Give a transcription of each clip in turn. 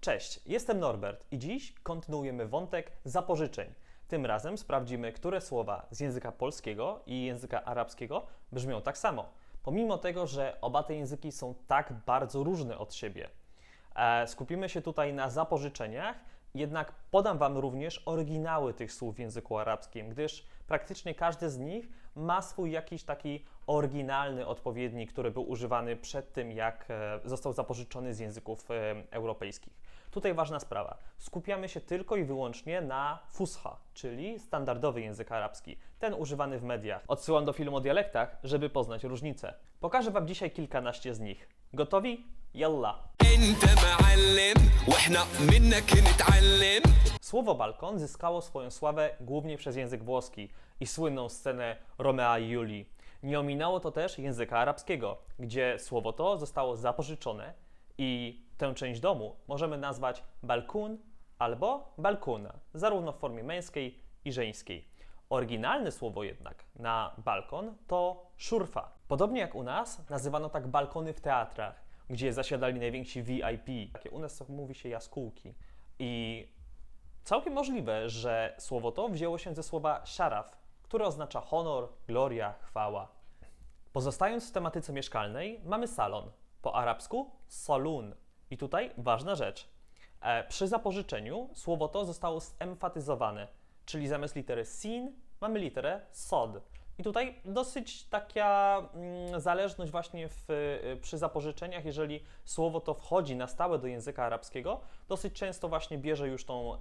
Cześć, jestem Norbert i dziś kontynuujemy wątek zapożyczeń. Tym razem sprawdzimy, które słowa z języka polskiego i języka arabskiego brzmią tak samo, pomimo tego, że oba te języki są tak bardzo różne od siebie. E, Skupimy się tutaj na zapożyczeniach, jednak podam Wam również oryginały tych słów w języku arabskim, gdyż praktycznie każdy z nich ma swój jakiś taki oryginalny odpowiednik, który był używany przed tym, jak e, został zapożyczony z języków e, europejskich. Tutaj ważna sprawa. Skupiamy się tylko i wyłącznie na fusha, czyli standardowy język arabski, ten używany w mediach. Odsyłam do filmu o dialektach, żeby poznać różnice. Pokażę Wam dzisiaj kilkanaście z nich. Gotowi? Jalla! Słowo balkon zyskało swoją sławę głównie przez język włoski i słynną scenę Romea i Julii. Nie ominęło to też języka arabskiego, gdzie słowo to zostało zapożyczone i tę część domu możemy nazwać balkun albo balkuna, zarówno w formie męskiej i żeńskiej. Oryginalne słowo jednak na balkon to szurfa. Podobnie jak u nas nazywano tak balkony w teatrach gdzie zasiadali najwięksi VIP. Takie u nas mówi się jaskółki. I Całkiem możliwe, że słowo to wzięło się ze słowa szaraf, które oznacza honor, gloria, chwała. Pozostając w tematyce mieszkalnej, mamy salon, po arabsku salun. I tutaj ważna rzecz. E, przy zapożyczeniu słowo to zostało zemfatyzowane, czyli zamiast litery sin mamy literę sod. I tutaj dosyć taka mm, zależność właśnie w, y, przy zapożyczeniach, jeżeli słowo to wchodzi na stałe do języka arabskiego, dosyć często właśnie bierze już tą em,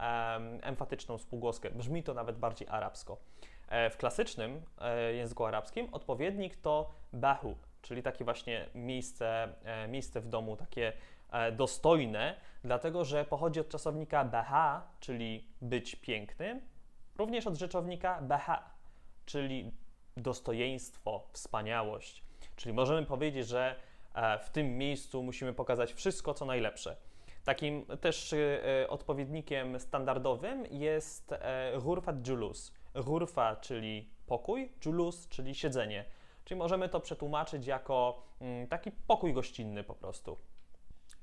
emfatyczną spółgłoskę. Brzmi to nawet bardziej arabsko. E, w klasycznym e, języku arabskim odpowiednik to bahu, czyli takie właśnie miejsce, e, miejsce w domu, takie dostojne, dlatego że pochodzi od czasownika baha, czyli być pięknym, również od rzeczownika baha, czyli dostojeństwo, wspaniałość. Czyli możemy powiedzieć, że e, w tym miejscu musimy pokazać wszystko, co najlepsze. Takim też e, odpowiednikiem standardowym jest e, ghurfat julus. Ghurfa, czyli pokój, julus, czyli siedzenie. Czyli możemy to przetłumaczyć jako mm, taki pokój gościnny po prostu.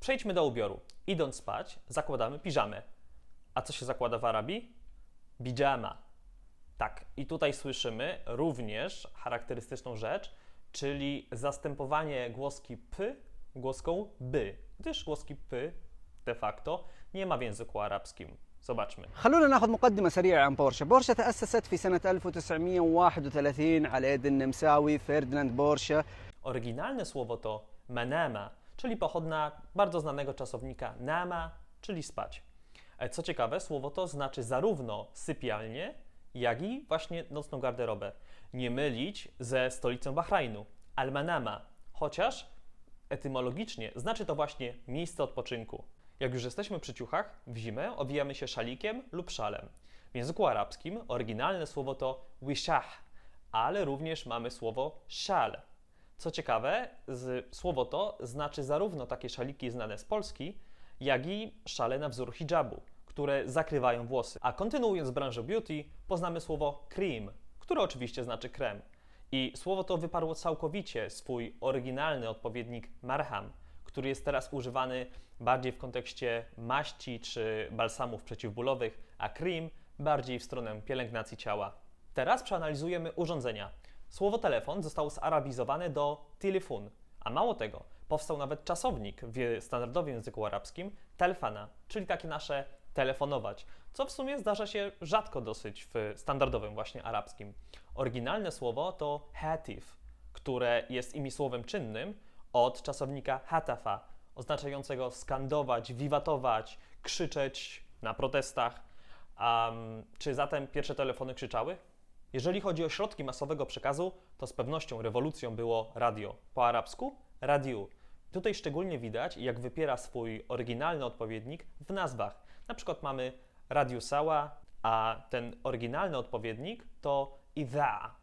Przejdźmy do ubioru. Idąc spać, zakładamy piżamę. A co się zakłada w Arabii? Bijama. Tak, i tutaj słyszymy również charakterystyczną rzecz, czyli zastępowanie głoski p głoską by, gdyż głoski p de facto nie ma w języku arabskim. Zobaczmy. خلونا ناخذ مقدمة سريعة عن بورشة بورشة تأسست في سنة 1931 على يد النمساوي فرديناند بورشة Oryginalne słowo to manama, czyli pochodna bardzo znanego czasownika nama, czyli spać. E, Co ciekawe, słowo to znaczy zarówno sypialnię, jak i właśnie nocną garderobę. Nie mylić ze stolicą Bahrajnu, Al-Manama, chociaż etymologicznie znaczy to właśnie miejsce odpoczynku. Jak już jesteśmy przy ciuchach, w zimę owijamy się szalikiem lub szalem. W języku arabskim oryginalne słowo to wishah, ale również mamy słowo szal. Co ciekawe, z, słowo to znaczy zarówno takie szaliki znane z Polski, jak i szale na wzór hijabu, które zakrywają włosy. A kontynuując branżę beauty, poznamy słowo cream, które oczywiście znaczy krem. I słowo to wyparło całkowicie swój oryginalny odpowiednik marham, który jest teraz używany bardziej w kontekście maści czy balsamów przeciwbólowych, a cream bardziej w stronę pielęgnacji ciała. Teraz przeanalizujemy urządzenia. Słowo telefon zostało zarabizowane do telefon, a mało tego, powstał nawet czasownik w standardowym języku arabskim telfana, czyli takie nasze telefonować, co w sumie zdarza się rzadko dosyć w standardowym właśnie arabskim. Oryginalne słowo to hatif, które jest imi słowem czynnym od czasownika hatafa, oznaczającego skandować, wiwatować, krzyczeć na protestach. Um, czy zatem pierwsze telefony krzyczały? Jeżeli chodzi o środki masowego przekazu, to z pewnością rewolucją było radio. Po arabsku radiu. Tutaj szczególnie widać, jak wypiera swój oryginalny odpowiednik w nazwach. Na przykład mamy Radio Sała, a ten oryginalny odpowiednik to Idha,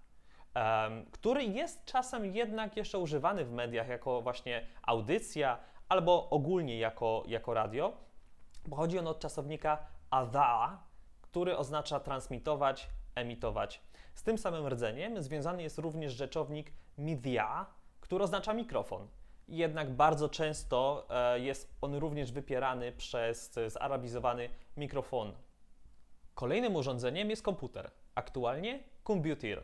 który jest czasem jednak jeszcze używany w mediach jako właśnie audycja albo ogólnie jako, jako radio. Pochodzi on od czasownika adha, który oznacza transmitować, emitować. Z tym samym rdzeniem związany jest również rzeczownik midya, który oznacza mikrofon. Jednak bardzo często e, jest on również wypierany przez e, zarabizowany mikrofon. Kolejnym urządzeniem jest komputer, aktualnie komputer.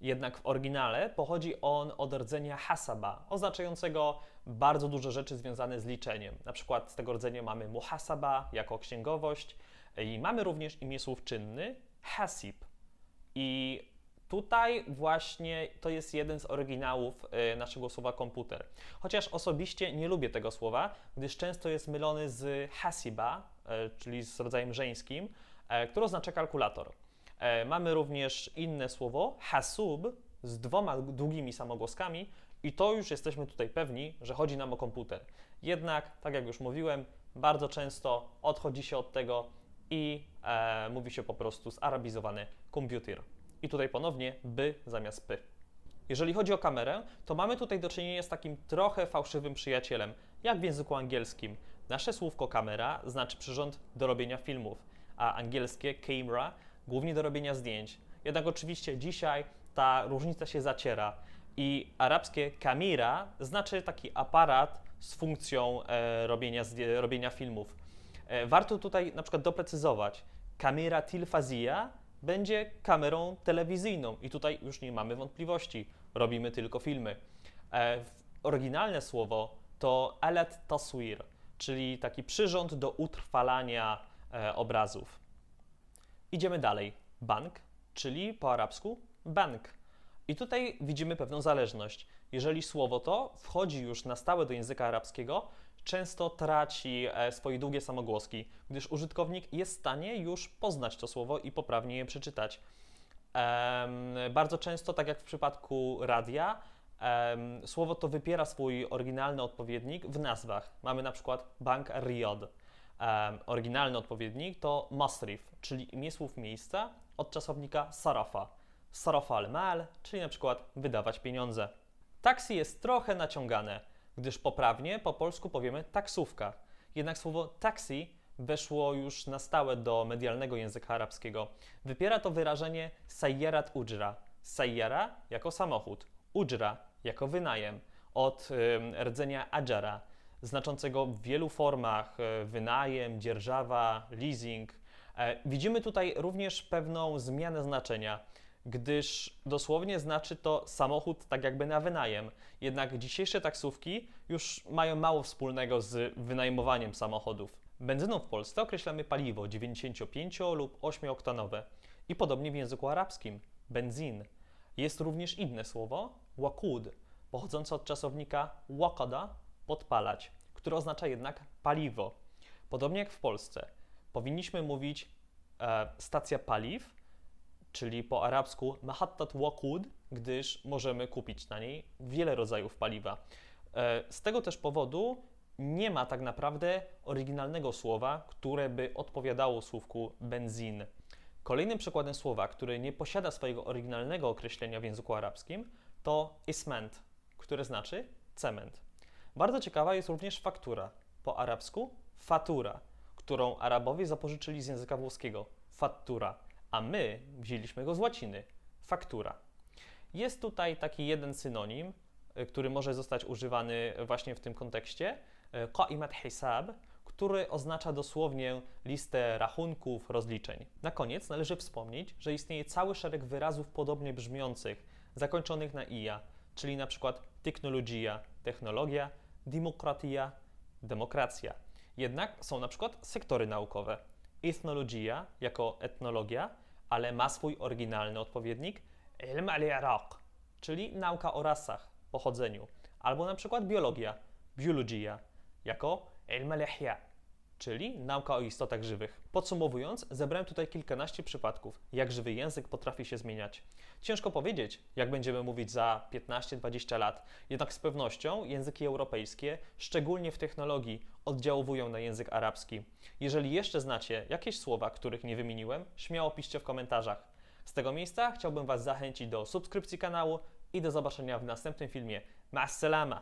Jednak w oryginale pochodzi on od rdzenia hasaba, oznaczającego bardzo dużo rzeczy związane z liczeniem. Na przykład z tego rdzenia mamy muhasaba jako księgowość i mamy również imię słów czynny hasib. I tutaj właśnie to jest jeden z oryginałów e, naszego słowa komputer. Chociaż osobiście nie lubię tego słowa, gdyż często jest mylony z hasiba, e, czyli z rodzajem żeńskim, e, który oznacza kalkulator. Mamy również inne słowo hasub z dwoma długimi samogłoskami i to już jesteśmy tutaj pewni, że chodzi nam o komputer. Jednak, tak jak już mówiłem, bardzo często odchodzi się od tego i e, mówi się po prostu zarabizowany komputer. I tutaj ponownie by zamiast py. Jeżeli chodzi o kamerę, to mamy tutaj do czynienia z takim trochę fałszywym przyjacielem, jak w języku angielskim. Nasze słówko kamera znaczy przyrząd do robienia filmów, a angielskie camera głównie do robienia zdjęć. Jednak oczywiście dzisiaj ta różnica się zaciera i arabskie kamera znaczy taki aparat z funkcją e, robienia, robienia filmów. E, warto tutaj na przykład doprecyzować, kamera tilfazija będzie kamerą telewizyjną i tutaj już nie mamy wątpliwości, robimy tylko filmy. E, oryginalne słowo to alat taswir, czyli taki przyrząd do utrwalania e, obrazów. Idziemy dalej. Bank, czyli po arabsku bank. I tutaj widzimy pewną zależność. Jeżeli słowo to wchodzi już na stałe do języka arabskiego, często traci e, swoje długie samogłoski, gdyż użytkownik jest w stanie już poznać to słowo i poprawnie je przeczytać. Bardzo często, tak jak w przypadku radia, słowo to wypiera swój oryginalny odpowiednik w nazwach. Mamy na przykład Bank. Em, oryginalny odpowiednik to Masrif, czyli imię słów miejsca od czasownika Sarafa. Sarafa al-mal, czyli na przykład wydawać pieniądze. Taksi jest trochę naciągane, gdyż poprawnie po polsku powiemy taksówka. Jednak słowo taksi weszło już na stałe do medialnego języka arabskiego. Wypiera to wyrażenie sayyarat ujra. Sayyara jako samochód, ujra jako wynajem, od rdzenia ajara, znaczącego w wielu formach e, wynajem, dzierżawa, leasing. E, Widzimy tutaj również pewną zmianę znaczenia, gdyż dosłownie znaczy to samochód tak jakby na wynajem. Jednak dzisiejsze taksówki już mają mało wspólnego z wynajmowaniem samochodów. Benzyną w Polsce określamy paliwo 95 lub 8-oktanowe i podobnie w języku arabskim benzin. Jest również inne słowo waqud, pochodzące od czasownika waqada podpalać, które oznacza jednak paliwo. Podobnie jak w Polsce, powinniśmy mówić e, stacja paliw, czyli po arabsku mahattat waqud, gdyż możemy kupić na niej wiele rodzajów paliwa. E, z tego też powodu nie ma tak naprawdę oryginalnego słowa, które by odpowiadało słówku benzin. Kolejnym przykładem słowa, które nie posiada swojego oryginalnego określenia w języku arabskim, to isment, które znaczy cement. Bardzo ciekawa jest również faktura, po arabsku fatura, którą Arabowie zapożyczyli z języka włoskiego fattura, a my wzięliśmy go z łaciny faktura. Jest tutaj taki jeden synonim, y, który może zostać używany właśnie w tym kontekście, y, qaimat hisab, który oznacza dosłownie listę rachunków, rozliczeń. Na koniec należy wspomnieć, że istnieje cały szereg wyrazów podobnie brzmiących, zakończonych na ija, czyli na przykład technologia, technologia, demokratia, demokracja. Jednak są na przykład sektory naukowe. Ethnologia jako etnologia, ale ma swój oryginalny odpowiednik ilm al-iraq, czyli nauka o rasach, pochodzeniu, albo na przykład biologia, biologia, jako ilm al-ihya, czyli nauka o istotach żywych. Podsumowując, zebrałem tutaj kilkanaście przypadków, jak żywy język potrafi się zmieniać. Ciężko powiedzieć, jak będziemy mówić za 15-20 lat, jednak z pewnością języki europejskie, szczególnie w technologii, oddziałują na język arabski. Jeżeli jeszcze znacie jakieś słowa, których nie wymieniłem, śmiało piszcie w komentarzach. Z tego miejsca chciałbym Was zachęcić do subskrypcji kanału i do zobaczenia w następnym filmie. Ma'as salama!